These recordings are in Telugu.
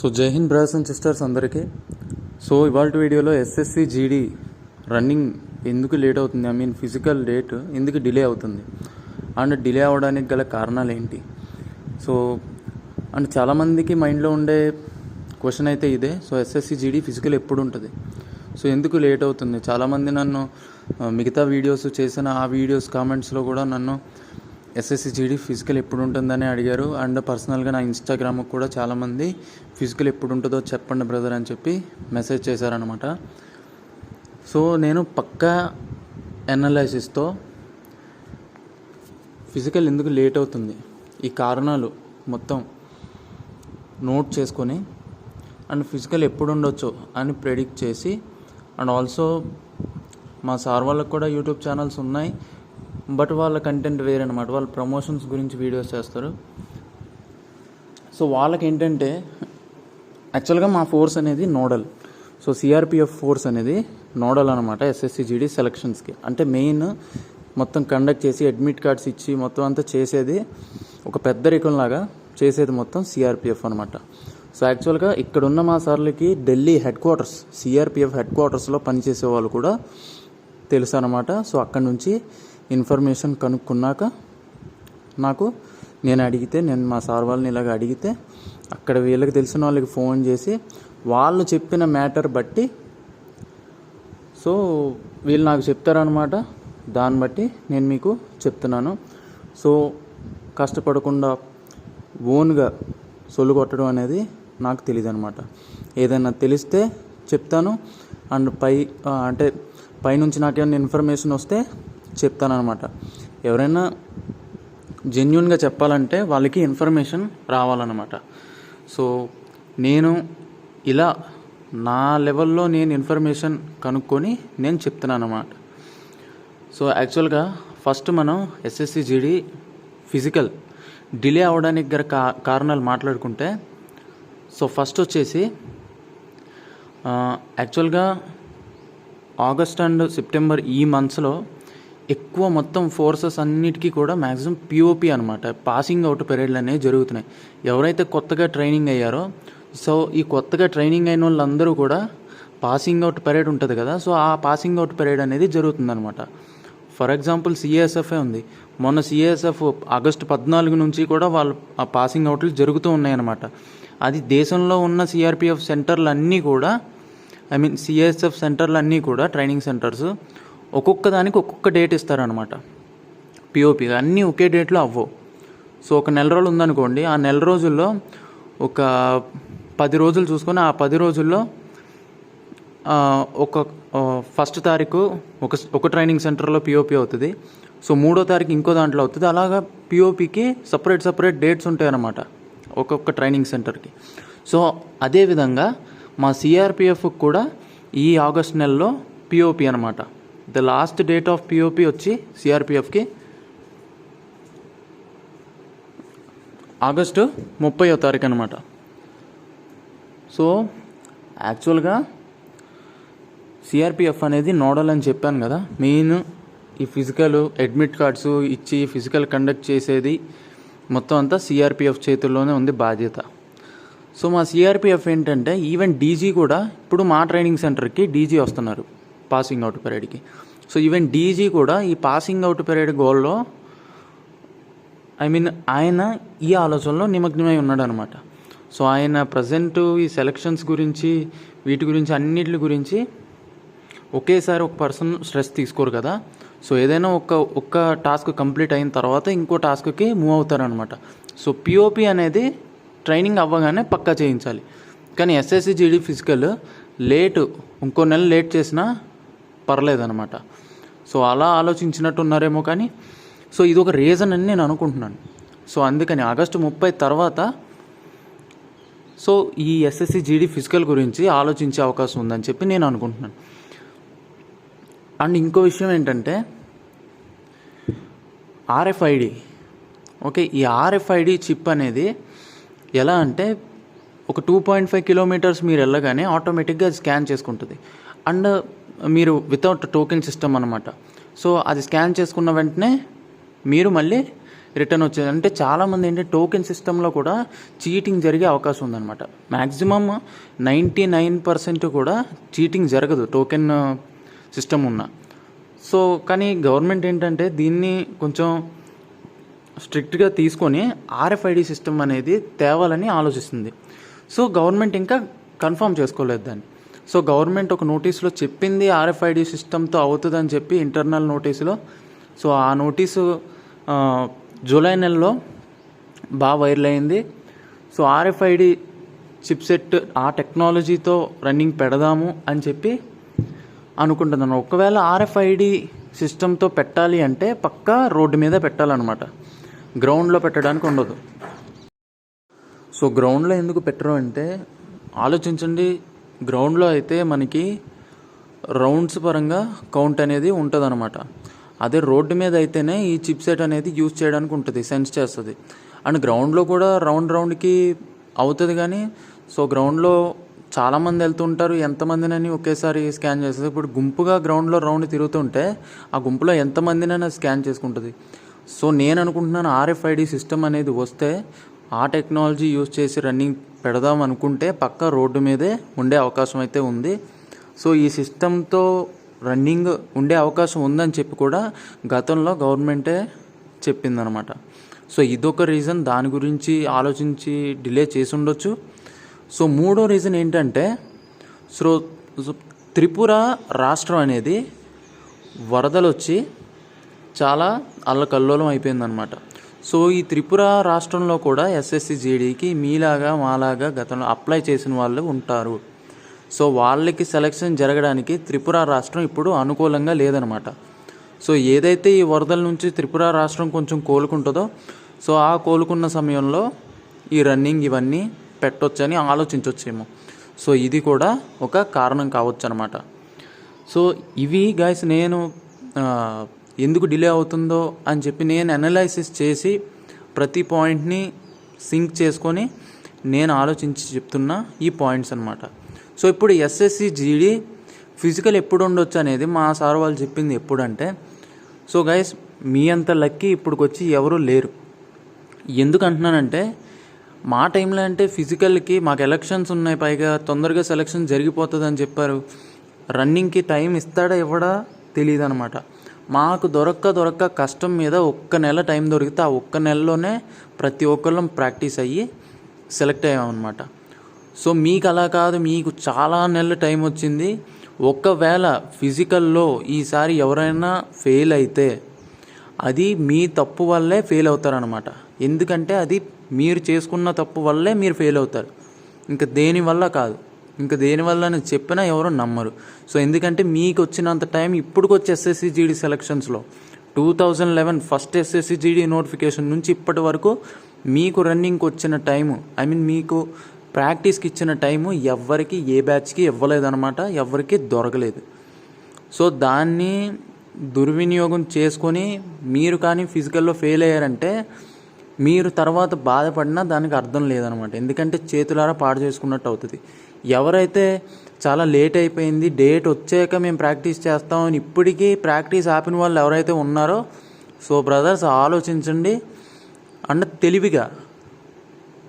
So Jai Hind brothers and sisters అందరికీ. సో ఇవాళ వీడియోలో ఎస్ఎస్సి జీడీ రన్నింగ్ ఎందుకు లేట్ అవుతుంది? ఐ మీన్ ఫిజికల్ డేట్ ఎందుకు డిలే అవుతుంది? అండ్ డిలే అవ్వడానికి గల కారణాలు ఏంటి? సో అండ్ చాలామందికి మైండ్లో ఉండే క్వశ్చన్ అయితే ఇదే. సో ఎస్ఎస్సి జీడీ ఫిజికల్ ఎప్పుడు ఉంటుంది? సో ఎందుకు లేట్ అవుతుంది? చాలామంది నన్ను మిగతా వీడియోస్ చేసిన ఆ వీడియోస్ కామెంట్స్లో కూడా నన్ను ఎస్ఎస్సి జీడీ ఫిజికల్ ఎప్పుడు ఉంటుందని అడిగారు. అండ్ పర్సనల్గా నా ఇన్స్టాగ్రామ్కి కూడా చాలామంది ఫిజికల్ ఎప్పుడు ఉంటుందో చెప్పండి బ్రదర్ అని చెప్పి మెసేజ్ చేశారనమాట సో నేను పక్కా ఎనలైసిస్తో ఫిజికల్ ఎందుకు లేట్ అవుతుంది? ఈ కారణాలు మొత్తం నోట్ చేసుకొని అండ్ ఫిజికల్ ఎప్పుడు ఉండొచ్చు అని ప్రెడిక్ట్ చేసి అండ్ ఆల్సో మా సార్ వాళ్ళకి కూడా యూట్యూబ్ ఛానల్స్ ఉన్నాయి. బట్ వాళ్ళ కంటెంట్ వేరే అనమాట వాళ్ళ ప్రమోషన్స్ గురించి వీడియోస్ చేస్తారు. సో వాళ్ళకి ఏంటంటే యాక్చువల్గా మా ఫోర్స్ అనేది నోడల్. సో సిఆర్పిఎఫ్ ఫోర్స్ అనేది నోడల్ అనమాట ఎస్ఎస్సి జీడీ సెలక్షన్స్కి అంటే మెయిన్ మొత్తం కండక్ట్ చేసి అడ్మిట్ కార్డ్స్ ఇచ్చి మొత్తం అంతా చేసేది ఒక పెద్ద లాగా చేసేది మొత్తం సిఆర్పిఎఫ్ అనమాట సో యాక్చువల్గా ఇక్కడ ఉన్న మా సార్లకి Delhi head quarters CRPF head క్వార్టర్స్లో పనిచేసే వాళ్ళు కూడా తెలుసు అనమాట సో అక్కడ నుంచి ఇన్ఫర్మేషన్ కనుక్కున్నాక నాకు నేను అడిగితే నేను మా సార్ వాళ్ళని ఇలాగ అడిగితే అక్కడ వీళ్ళకి తెలిసిన వాళ్ళకి ఫోన్ చేసి వాళ్ళు చెప్పిన మ్యాటర్ బట్టి సో వీళ్ళు నాకు చెప్తారనమాట దాన్ని బట్టి నేను మీకు చెప్తున్నాను. సో కష్టపడకుండా ఓన్గా సొల్లు కొట్టడం అనేది నాకు తెలియదు అనమాట ఏదైనా తెలిస్తే చెప్తాను. అండ్ పై అంటే పైనుంచి నాకేమైనా ఇన్ఫర్మేషన్ వస్తే చెప్తానమాట ఎవరైనా జెన్యున్గా చెప్పాలంటే వాళ్ళకి ఇన్ఫర్మేషన్ రావాలన్నమాట. సో నేను ఇలా నా లెవెల్లో నేను ఇన్ఫర్మేషన్ కనుక్కొని నేను చెప్తున్నాను అన్నమాట సో యాక్చువల్గా ఫస్ట్ మనం ఎస్ఎస్సి జీడీ ఫిజికల్ డిలే అవ్వడానికి గల కా కారణాలు మాట్లాడుకుంటే సో ఫస్ట్ వచ్చేసి యాక్చువల్గా ఆగస్ట్ అండ్ సెప్టెంబర్ ఈ మంత్స్లో ఎక్కువ మొత్తం ఫోర్సెస్ అన్నిటికీ కూడా మ్యాక్సిమం పిఓపి అనమాట పాసింగ్ అవుట్ పెరియడ్లు అనేవి జరుగుతున్నాయి. ఎవరైతే కొత్తగా ట్రైనింగ్ అయ్యారో సో ఈ కొత్తగా ట్రైనింగ్ అయిన వాళ్ళందరూ కూడా పాసింగ్ అవుట్ పెరియడ్ ఉంటుంది కదా సో ఆ పాసింగ్ అవుట్ పెరియడ్ అనేది జరుగుతుందనమాట ఫర్ ఎగ్జాంపుల్ సిఏఎస్ఎఫ్ఏ ఉంది. మొన్న సిఏఎస్ఎఫ్ ఆగస్టు పద్నాలుగు నుంచి కూడా వాళ్ళు ఆ పాసింగ్ అవుట్లు జరుగుతూ ఉన్నాయన్నమాట. అది దేశంలో ఉన్న సిఆర్పిఎఫ్ సెంటర్లు అన్నీ కూడా ఐ మీన్ సిఎస్ఎఫ్ సెంటర్లు అన్నీ కూడా ట్రైనింగ్ సెంటర్స్ ఒక్కొక్క దానికి ఒక్కొక్క డేట్ ఇస్తారనమాట పిఓపి అన్నీ ఒకే డేట్లో అవ్వవు. సో ఒక నెల రోజులు ఉందనుకోండి ఆ నెల రోజుల్లో ఒక పది రోజులు చూసుకొని ఆ పది రోజుల్లో ఒక ఫస్ట్ తారీఖు ఒక ఒక ట్రైనింగ్ సెంటర్లో పిఓపి అవుతుంది. సో మూడో తారీఖు ఇంకో దాంట్లో అవుతుంది. అలాగా పిఓపికి సపరేట్ సపరేట్ డేట్స్ ఉంటాయి అన్నమాట ఒక్కొక్క ట్రైనింగ్ సెంటర్కి సో అదేవిధంగా మా సిఆర్పిఎఫ్ కూడా ఈ ఆగస్ట్ నెలలో పిఓపి అనమాట the last date of POP వచ్చి సిఆర్పిఎఫ్కి ఆగస్టు ముప్పైవ తారీఖు అనమాట సో యాక్చువల్గా సిఆర్పిఎఫ్ అనేది నోడల్ అని చెప్పాను కదా. మెయిన్ ఈ ఫిజికల్ అడ్మిట్ కార్డ్స్ ఇచ్చి ఫిజికల్ కండక్ట్ చేసేది మొత్తం అంతా సిఆర్పిఎఫ్ చేతుల్లోనే ఉంది బాధ్యత. సో మా సిఆర్పిఎఫ్ ఏంటంటే ఈవెన్ డీజీ కూడా ఇప్పుడు మా ట్రైనింగ్ సెంటర్కి డీజీ వస్తున్నారు. పాసింగ్ అవుట్ పీరియడ్కి సో ఈవెన్ డీజీ కూడా ఈ పాసింగ్ అవుట్ పీరియడ్ గోల్లో ఐ మీన్ ఆయన ఈ ఆలోచనలో నిమగ్నమై ఉన్నాడు అనమాట సో ఆయన ప్రజెంట్ ఈ సెలక్షన్స్ గురించి వీటి గురించి అన్నిటి గురించి ఒకేసారి ఒక పర్సన్ స్ట్రెస్ తీసుకోరు కదా. సో ఏదైనా ఒక ఒక్క టాస్క్ కంప్లీట్ అయిన తర్వాత ఇంకో టాస్క్కి మూవ్ అవుతారనమాట. సో పిఓపి అనేది ట్రైనింగ్ అవ్వగానే పక్కా చేయించాలి. కానీ ఎస్ఎస్సి జీడీ ఫిజికల్ లేటు ఇంకో నెల లేట్ చేసినా పర్లేదనమాట సో అలా ఆలోచించినట్టు ఉన్నారేమో కానీ సో ఇది ఒక రీజన్ అని నేను అనుకుంటున్నాను. సో అందుకని ఆగస్టు ముప్పై తర్వాత సో ఈ ఎస్ఎస్సి జీడీ ఫిజికల్ గురించి ఆలోచించే అవకాశం ఉందని చెప్పి నేను అనుకుంటున్నాను. అండ్ ఇంకో విషయం ఏంటంటే ఆర్ఎఫ్ఐడి ఓకే ఈ ఆర్ఎఫ్ఐడి చిప్ అనేది ఎలా అంటే ఒక టూ పాయింట్ ఫైవ్ కిలోమీటర్స్ మీరు వెళ్ళగానే ఆటోమేటిక్గా స్కాన్ చేసుకుంటుంది. అండ్ మీరు వితౌట్ టోకెన్ సిస్టమ్ అనమాట సో అది స్కాన్ చేసుకున్న వెంటనే మీరు మళ్ళీ రిటర్న్ వచ్చేది అంటే చాలామంది ఏంటంటే టోకెన్ సిస్టంలో కూడా చీటింగ్ జరిగే అవకాశం ఉందన్నమాట. మ్యాక్సిమమ్ నైంటీ నైన్ పర్సెంట్ కూడా చీటింగ్ జరగదు టోకెన్ సిస్టమ్ uh, ఉన్న. సో కానీ గవర్నమెంట్ ఏంటంటే దీన్ని కొంచెం స్ట్రిక్ట్గా తీసుకొని ఆర్ఎఫ్ఐడి సిస్టమ్ అనేది తేవాలని ఆలోచిస్తుంది. సో గవర్నమెంట్ ఇంకా కన్ఫర్మ్ చేసుకోలేదు దాన్ని. సో గవర్నమెంట్ ఒక నోటీసులో చెప్పింది ఆర్ఎఫ్ఐడి సిస్టమ్తో అవుతుందని చెప్పి ఇంటర్నల్ నోటీసులో. సో ఆ నోటీసు జూలై నెలలో బాగా వైరల్ అయింది. సో ఆర్ఎఫ్ఐడి చిప్సెట్ ఆ టెక్నాలజీతో రన్నింగ్ పెడదాము అని చెప్పి అనుకుంటున్నాను. ఒకవేళ ఆర్ఎఫ్ఐడి సిస్టమ్తో పెట్టాలి అంటే పక్కా రోడ్డు మీద పెట్టాలన్నమాట. గ్రౌండ్లో పెట్టడానికి ఉండదు. సో గ్రౌండ్లో ఎందుకు పెట్టరు అంటే ఆలోచించండి. గ్రౌండ్లో అయితే మనకి రౌండ్స్ పరంగా కౌంట్ అనేది ఉంటుందన్నమాట. అదే రోడ్డు మీద అయితేనే ఈ చిప్ సెట్ అనేది యూజ్ చేయడానికి ఉంటుంది సెన్స్ చేస్తుంది. అండ్ గ్రౌండ్లో కూడా రౌండ్ రౌండ్కి అవుతుంది కానీ సో గ్రౌండ్లో చాలామంది వెళ్తుంటారు ఎంతమందినని ఒకేసారి స్కాన్ చేస్తుంది. ఇప్పుడు గుంపుగా గ్రౌండ్లో రౌండ్ తిరుగుతుంటే ఆ గుంపులో ఎంతమందినైనా స్కాన్ చేసుకుంటుంది. సో నేను అనుకుంటున్నాను ఆర్ఎఫ్ఐడి సిస్టమ్ అనేది వస్తే ఆ టెక్నాలజీ యూజ్ చేసి రన్నింగ్ పెడదాం అనుకుంటే పక్క రోడ్డు మీదే ఉండే అవకాశం అయితే ఉంది. సో ఈ సిస్టంతో రన్నింగ్ ఉండే అవకాశం ఉందని చెప్పి కూడా గతంలో గవర్నమెంటే చెప్పిందనమాట. సో ఇదొక రీజన్. దాని గురించి ఆలోచించి డిలే చేసి ఉండొచ్చు. సో మూడో రీజన్ ఏంటంటే సో సో త్రిపుర రాష్ట్రం అనేది వరదలు వచ్చి చాలా అల్లకల్లోలం అయిపోయిందనమాట. సో ఈ త్రిపుర రాష్ట్రంలో కూడా ఎస్ఎస్సి జీడీకి మీలాగా మాలాగా గతంలో అప్లై చేసిన వాళ్ళు ఉంటారు. సో వాళ్ళకి సెలక్షన్ జరగడానికి త్రిపుర రాష్ట్రం ఇప్పుడు అనుకూలంగా లేదనమాట. సో ఏదైతే ఈ వరదల నుంచి త్రిపుర రాష్ట్రం కొంచెం కోలుకుంటుందో సో ఆ కోలుకున్న సమయంలో ఈ రన్నింగ్ ఇవన్నీ పెట్టొచ్చని ఆలోచించవచ్చేమో సో ఇది కూడా ఒక కారణం కావచ్చు అనమాట సో ఇవి గాయస్ నేను ఎందుకు డిలే అవుతుందో అని చెప్పి నేను అనలైసిస్ చేసి ప్రతి పాయింట్ని సింక్ చేసుకొని నేను ఆలోచించి చెప్తున్న ఈ పాయింట్స్ అనమాట సో ఇప్పుడు ఎస్ఎస్సి జీడీ ఫిజికల్ ఎప్పుడు ఉండొచ్చు అనేది మా సార్ వాళ్ళు చెప్పింది ఎప్పుడంటే సో గైస్ మీ అంత లక్కీ ఇప్పుడుకొచ్చి ఎవరు లేరు. ఎందుకు అంటున్నానంటే మా టైంలో అంటే ఫిజికల్కి మాకు ఎలక్షన్స్ ఉన్నాయి పైగా తొందరగా సెలక్షన్ జరిగిపోతుంది అని చెప్పారు రన్నింగ్కి టైం ఇస్తాడా ఇవ్వడా తెలియదు అనమాట మాకు దొరక్క దొరక్క కష్టం మీద ఒక్క నెల టైం దొరికితే ఆ ఒక్క నెలలోనే ప్రతి ఒక్కళ్ళం ప్రాక్టీస్ అయ్యి సెలెక్ట్ అయ్యామన్నమాట. సో మీకు అలా కాదు మీకు చాలా నెలలు టైం వచ్చింది. ఒకవేళ ఫిజికల్లో ఈసారి ఎవరైనా ఫెయిల్ అయితే అది మీ తప్పు వల్లే ఫెయిల్ అవుతారనమాట ఎందుకంటే అది మీరు చేసుకున్న తప్పు వల్లే మీరు ఫెయిల్ అవుతారు. ఇంకా దేనివల్ల కాదు. ఇంకా దేనివల్ల నేను అని చెప్పినా ఎవరు నమ్మరు. సో ఎందుకంటే మీకు వచ్చినంత టైం ఇప్పుడుకొచ్చి SSC GD సెలక్షన్స్లో. Two thousand eleven first SSC GD notification నుంచి ఇప్పటి వరకు మీకు రన్నింగ్కి వచ్చిన టైము ఐ మీన్ మీకు ప్రాక్టీస్కి ఇచ్చిన టైము ఎవరికి ఏ బ్యాచ్కి ఇవ్వలేదన్నమాట ఎవరికి దొరకలేదు. సో దాన్ని దుర్వినియోగం చేసుకొని మీరు కానీ ఫిజికల్లో ఫెయిల్ అయ్యారంటే మీరు తర్వాత బాధపడినా దానికి అర్థం లేదనమాట ఎందుకంటే చేతులారా పాడు చేసుకున్నట్టు అవుతుంది. ఎవరైతే చాలా లేట్ అయిపోయింది డేట్ వచ్చాక మేము ప్రాక్టీస్ చేస్తామని ఇప్పటికీ ప్రాక్టీస్ ఆపిన వాళ్ళు ఎవరైతే ఉన్నారో సో బ్రదర్స్ ఆలోచించండి. అండ్ తెలివిగా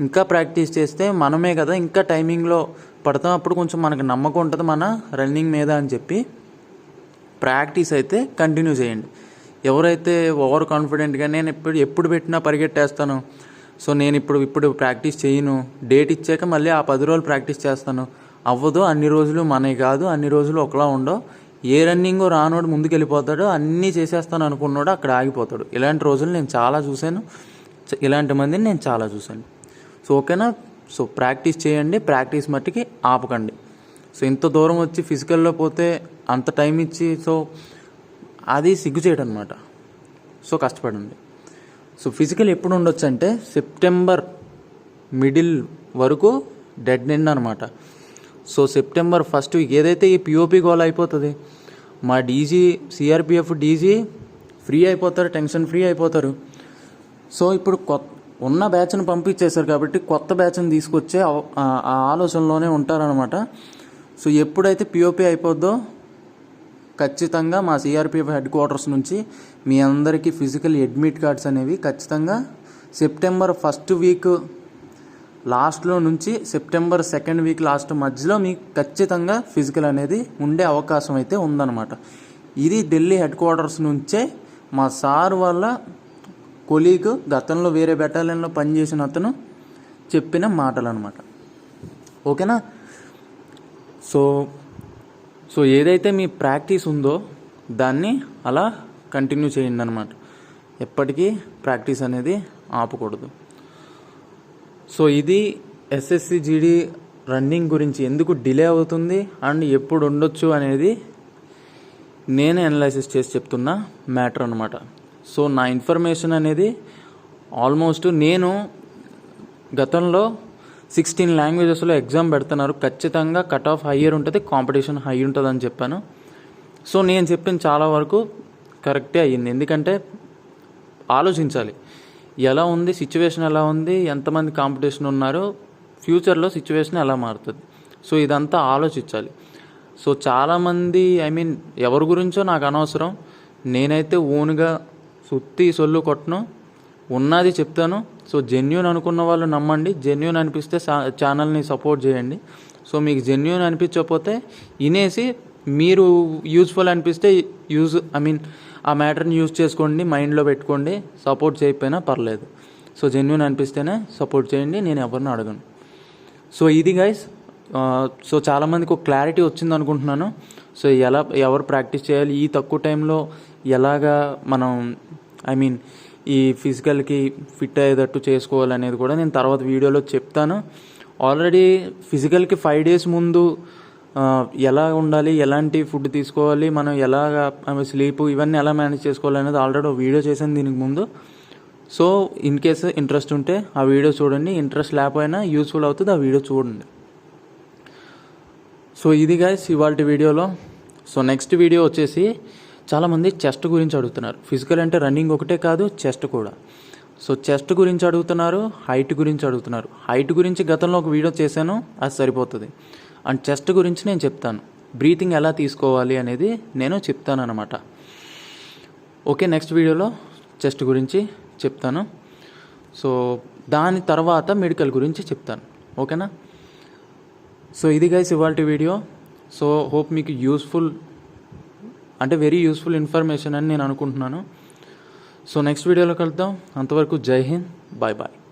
ఇంకా ప్రాక్టీస్ చేస్తే మనమే కదా ఇంకా టైమింగ్లో పడతాం. అప్పుడు కొంచెం మనకు నమ్మకం ఉంటుంది మన రన్నింగ్ మీద అని చెప్పి ప్రాక్టీస్ అయితే కంటిన్యూ చేయండి. ఎవరైతే ఓవర్ కాన్ఫిడెంట్గా నేను ఎప్పుడు ఎప్పుడు పెట్టినా పరిగెట్టేస్తాను. సో నేను ఇప్పుడు ఇప్పుడు ప్రాక్టీస్ చేయను. డేట్ ఇచ్చాక మళ్ళీ ఆ పది రోజులు ప్రాక్టీస్ చేస్తాను. అవ్వదు అన్ని రోజులు మనవి కాదు అన్ని రోజులు ఒకలా ఉండవు. ఏ రన్నింగ్ రానోడు ముందుకెళ్ళిపోతాడో అన్నీ చేసేస్తాను అనుకున్నాడు అక్కడ ఆగిపోతాడు. ఇలాంటి రోజులు నేను చాలా చూశాను. ఇలాంటి మందిని నేను చాలా చూశాను. సో ఓకేనా? సో ప్రాక్టీస్ చేయండి ప్రాక్టీస్ మట్టికి ఆపకండి. సో ఇంత దూరం వచ్చి ఫిజికల్లో పోతే అంత టైం ఇచ్చి సో అది సిగ్గు చేయడం అనమాట సో కష్టపడండి. సో ఫిజికల్ ఎప్పుడు ఉండొచ్చు అంటే సెప్టెంబర్ మిడిల్ వరకు డెడ్ ఎండ్ అనమాట సో సెప్టెంబర్ ఫస్ట్ వీక్ ఏదైతే ఈ పిఓపి గోల్ అయిపోతుంది మా డీజీ సిఆర్పిఎఫ్ డీజీ ఫ్రీ అయిపోతారు టెన్షన్ ఫ్రీ అయిపోతారు. సో ఇప్పుడు కొత్త ఉన్న బ్యాచ్ను పంపించేశారు కాబట్టి కొత్త బ్యాచ్ని తీసుకొచ్చే ఆ- ఆ ఆలోచనలోనే ఉంటారనమాట సో ఎప్పుడైతే పిఓపి అయిపోద్దో ఖచ్చితంగా మా సిఆర్పిఎఫ్ హెడ్ క్వార్టర్స్ నుంచి మీ అందరికీ ఫిజికల్ అడ్మిట్ కార్డ్స్ అనేవి ఖచ్చితంగా సెప్టెంబర్ ఫస్ట్ వీక్ లాస్ట్లో నుంచి సెప్టెంబర్ సెకండ్ వీక్ లాస్ట్ మధ్యలో మీకు ఖచ్చితంగా ఫిజికల్ అనేది ఉండే అవకాశం అయితే ఉందన్నమాట. ఇది ఢిల్లీ హెడ్ క్వార్టర్స్ నుంచే మా సార్ వాళ్ళ కొలీగ్ గతంలో వేరే బెటాలియన్లో పనిచేసిన అతను చెప్పిన మాటలు అనమాట ఓకేనా? సో సో ఏదైతే మీ ప్రాక్టీస్ ఉందో దాన్ని అలా కంటిన్యూ చేయండి అనమాట ఎప్పటికీ ప్రాక్టీస్ అనేది ఆపకూడదు. సో ఇది ఎస్ఎస్సి జీడి రన్నింగ్ గురించి ఎందుకు డిలే అవుతుంది అండ్ ఎప్పుడు ఉండొచ్చు అనేది నేను అనలైసిస్ చేసి చెప్తున్న మ్యాటర్ అనమాట సో నా ఇన్ఫర్మేషన్ అనేది ఆల్మోస్ట్ నేను గతంలో సిక్స్టీన్ లాంగ్వేజెస్లో ఎగ్జామ్ పెడుతున్నారు. ఖచ్చితంగా కట్ ఆఫ్ హయ్యర్ ఉంటుంది కాంపిటీషన్ హై ఉంటుంది అని చెప్పాను. సో నేను చెప్పిన చాలా వరకు కరెక్టే అయ్యింది. ఎందుకంటే ఆలోచించాలి. ఎలా ఉంది సిచ్యువేషన్ ఎలా ఉంది ఎంతమంది కాంపిటీషన్ ఉన్నారు ఫ్యూచర్లో సిచ్యువేషన్ ఎలా మారుతుంది. సో ఇదంతా ఆలోచించాలి. సో చాలామంది ఐ మీన్ ఎవరి గురించో నాకు అనవసరం. నేనైతే ఓన్గా సుత్తి సొల్లు కొట్టను. ఉన్నది చెప్తాను. సో జెన్యున్ అనుకున్న వాళ్ళు నమ్మండి. జెన్యున్ అనిపిస్తే ఛానల్ని సపోర్ట్ చేయండి. సో మీకు జెన్యున్ అనిపించకపోతే వినేసి మీరు యూజ్ఫుల్ అనిపిస్తే యూజ్ ఐ మీన్ ఆ మ్యాటర్ని యూజ్ చేసుకోండి మైండ్లో పెట్టుకోండి సపోర్ట్ చేయకపోయినా పర్లేదు. సో జెన్యున్ అనిపిస్తేనే సపోర్ట్ చేయండి నేను ఎవరిని అడగను. సో ఇది గైస్ సో చాలామందికి ఒక క్లారిటీ వచ్చింది అనుకుంటున్నాను. సో ఎలా ఎవరు ప్రాక్టీస్ చేయాలి ఈ తక్కువ టైంలో ఎలాగా మనం ఐ మీన్ ఈ ఫిజికల్కి ఫిట్ అయ్యేటట్టు చేసుకోవాలనేది కూడా నేను తర్వాత వీడియోలో చెప్తాను. ఆల్రెడీ ఫిజికల్కి ఫైవ్ డేస్ ముందు ఎలా ఉండాలి ఎలాంటి ఫుడ్ తీసుకోవాలి మనం ఎలాగ స్లీప్ ఇవన్నీ ఎలా మేనేజ్ చేసుకోవాలి అనేది ఆల్రెడీ వీడియో చేశాను దీనికి ముందు. సో ఇన్ కేసు ఇంట్రెస్ట్ ఉంటే ఆ వీడియో చూడండి. ఇంట్రెస్ట్ లేకపోయినా యూస్ఫుల్ అవుతుంది ఆ వీడియో చూడండి. సో ఇది గైస్ ఇవాళ వీడియోలో. సో నెక్స్ట్ వీడియో వచ్చేసి చాలామంది చెస్ట్ గురించి అడుగుతున్నారు. ఫిజికల్ అంటే రన్నింగ్ ఒకటే కాదు చెస్ట్ కూడా. సో చెస్ట్ గురించి అడుగుతున్నారు హైట్ గురించి అడుగుతున్నారు. హైట్ గురించి గతంలో ఒక వీడియో చేశాను అది సరిపోతుంది. అండ్ చెస్ట్ గురించి నేను చెప్తాను. బ్రీతింగ్ ఎలా తీసుకోవాలి అనేది నేను చెప్తాను అనమాట ఓకే నెక్స్ట్ వీడియోలో చెస్ట్ గురించి చెప్తాను. సో దాని తర్వాత మెడికల్ గురించి చెప్తాను. ఓకేనా సో ఇది గైస్ ఇవాళ వీడియో. సో హోప్ మీకు యూస్ఫుల్ అంటే వెరీ యూస్ఫుల్ ఇన్ఫర్మేషన్ అని నేను అనుకుంటున్నాను. సో నెక్స్ట్ వీడియోలో కలుద్దాం. అంతవరకు జై హింద్. Bye bye